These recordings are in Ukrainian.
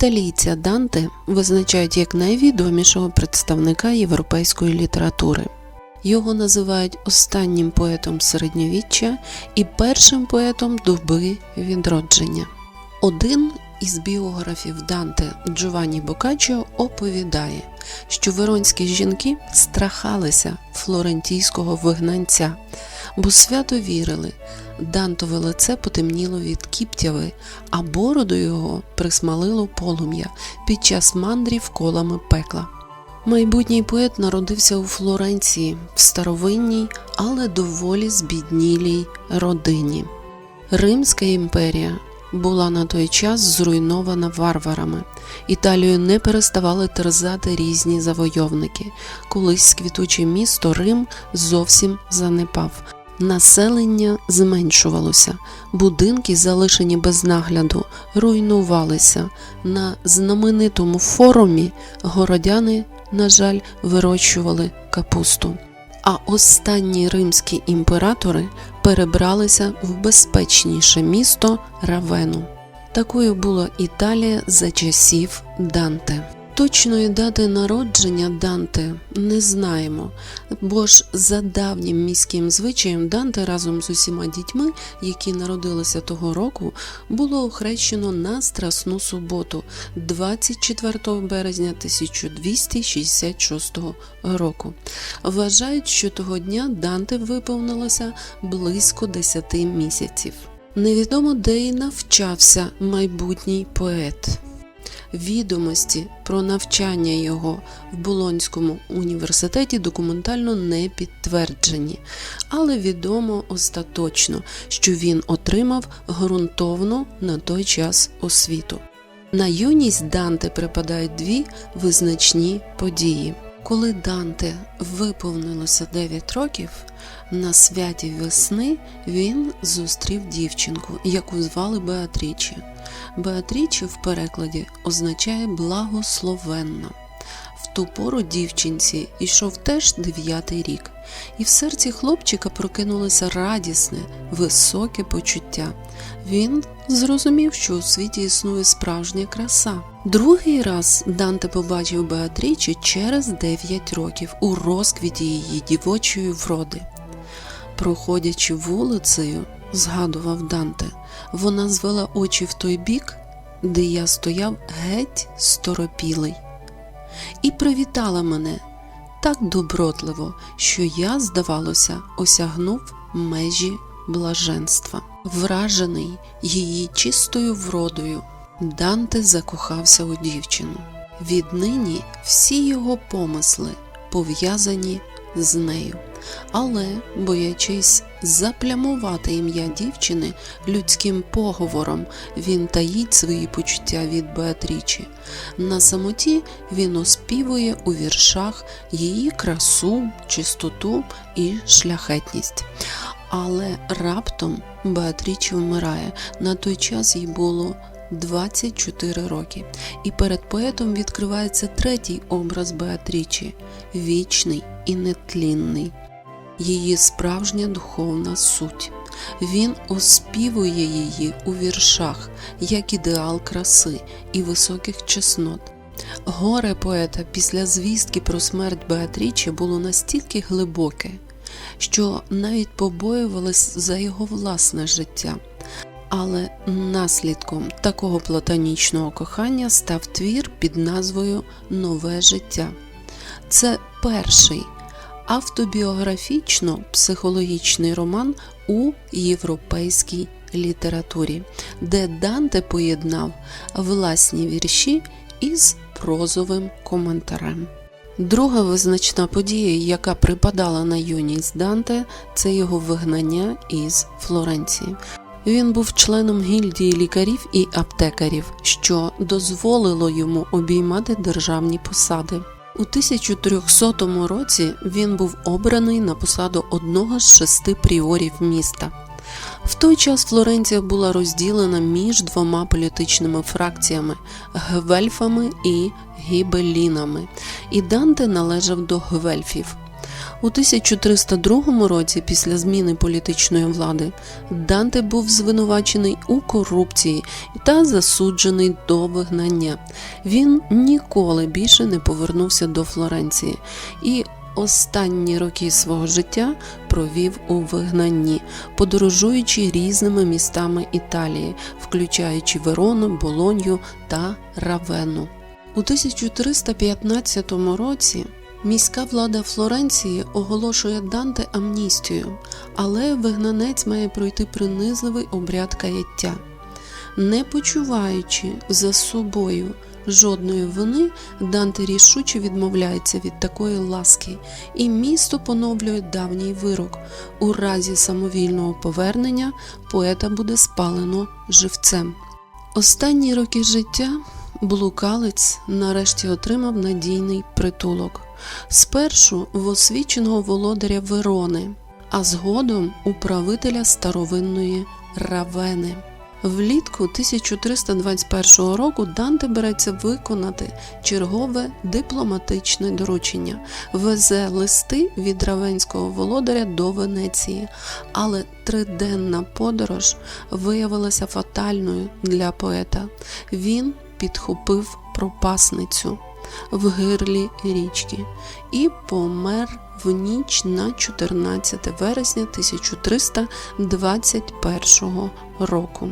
Італійця Данте визначають як найвідомішого представника європейської літератури. Його називають останнім поетом середньовіччя і першим поетом доби відродження. Один із біографів Данте Джованні Бокаччо оповідає, що веронські жінки страхалися флорентійського вигнанця, бо свято вірили, Дантове лице потемніло від кіптяви, а бороду його присмалило полум'я під час мандрів колами пекла. Майбутній поет народився у Флоренції в старовинній, але доволі збіднілій родині. Римська імперія була на той час зруйнована варварами. Італію не переставали терзати різні завойовники. Колись квітуче місто Рим зовсім занепав. Населення зменшувалося, будинки, залишені без нагляду, руйнувалися. На знаменитому форумі городяни, на жаль, вирощували капусту. А останні римські імператори перебралися в безпечніше місто Равену. Такою була Італія за часів Данте. Точної дати народження Данте не знаємо, бо ж за давнім міським звичаєм Данте разом з усіма дітьми, які народилися того року, було охрещено на Страсну суботу 24 березня 1266 року. Вважають, що того дня Данте виповнилося близько 10 місяців. Невідомо де й навчався майбутній поет. Відомості про навчання його в Болонському університеті документально не підтверджені, але відомо остаточно, що він отримав ґрунтовну на той час освіту. На юність Данте припадають дві визначні події. Коли Данте виповнилося 9 років, на святі весни він зустрів дівчинку, яку звали Беатрічі. Беатрічі в перекладі означає благословенна. Ту пору дівчинці йшов теж дев'ятий рік, і в серці хлопчика прокинулося радісне, високе почуття. Він зрозумів, що у світі існує справжня краса. Другий раз Данте побачив Беатрічі через 9 років у розквіті її дівочої вроди. Проходячи вулицею, згадував Данте, вона звела очі в той бік, де я стояв геть сторопілий, і привітала мене так добротливо, що я, здавалося, осягнув межі блаженства. Вражений її чистою вродою, Данте закохався у дівчину. Віднині всі його помисли пов'язані з нею. Але, боячись заплямувати ім'я дівчини людським поговором, він таїть свої почуття від Беатрічі. На самоті він оспівує у віршах її красу, чистоту і шляхетність. Але раптом Беатрічі вмирає. На той час їй було 24 роки, і перед поетом відкривається третій образ Беатрічі вічний і нетлінний, її справжня духовна суть. Він оспівує її у віршах як ідеал краси і високих чеснот. Горе поета після звістки про смерть Беатрічі було настільки глибоке, що навіть побоювалось за його власне життя. Але наслідком такого платонічного кохання став твір під назвою Нове життя. Це перший автобіографічно-психологічний роман у європейській літературі, де Данте поєднав власні вірші із прозовим коментарем. Друга визначна подія, яка припадала на юність Данте, це його вигнання із Флоренції. Він був членом гільдії лікарів і аптекарів, що дозволило йому обіймати державні посади. У 1300 році він був обраний на посаду одного з шести пріорів міста. В той час Флоренція була розділена між двома політичними фракціями гвельфами і гібелінами, і Данте належав до гвельфів. У 1302 році, після зміни політичної влади, Данте був звинувачений у корупції та засуджений до вигнання. Він ніколи більше не повернувся до Флоренції і останні роки свого життя провів у вигнанні, подорожуючи різними містами Італії, включаючи Верону, Болонью та Равену. У 1315 році міська влада Флоренції оголошує Данте амністію, але вигнанець має пройти принизливий обряд каяття. Не почуваючи за собою жодної вини, Данте рішуче відмовляється від такої ласки, і місто поновлює давній вирок. У разі самовільного повернення поета буде спалено живцем. Останні роки життя блукалець нарешті отримав надійний притулок. Спершу в освіченого володаря Верони, а згодом управителя старовинної Равени. Влітку 1321 року Данте береться виконати чергове дипломатичне доручення, везе листи від равенського володаря до Венеції, але триденна подорож виявилася фатальною для поета. Він підхопив пропасницю в гирлі річки і помер в ніч на 14 вересня 1321 року.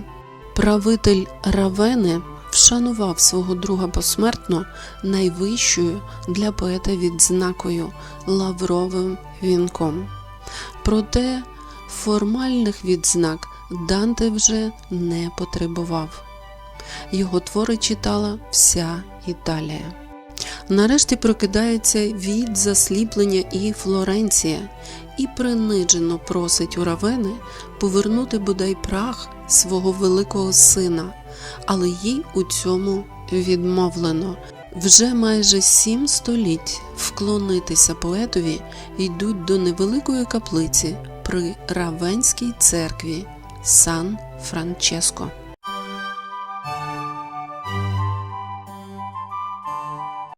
Правитель Равени вшанував свого друга посмертно найвищою для поета відзнакою лавровим вінком. Проте формальних відзнак Данте вже не потребував. Його твори читала вся Італія. Нарешті прокидається від засліплення і Флоренція, і принижено просить у Равени повернути бодай прах свого великого сина, але їй у цьому відмовлено. Вже майже сім століть вклонитися поетові йдуть до невеликої каплиці при Равенській церкві Сан Франческо.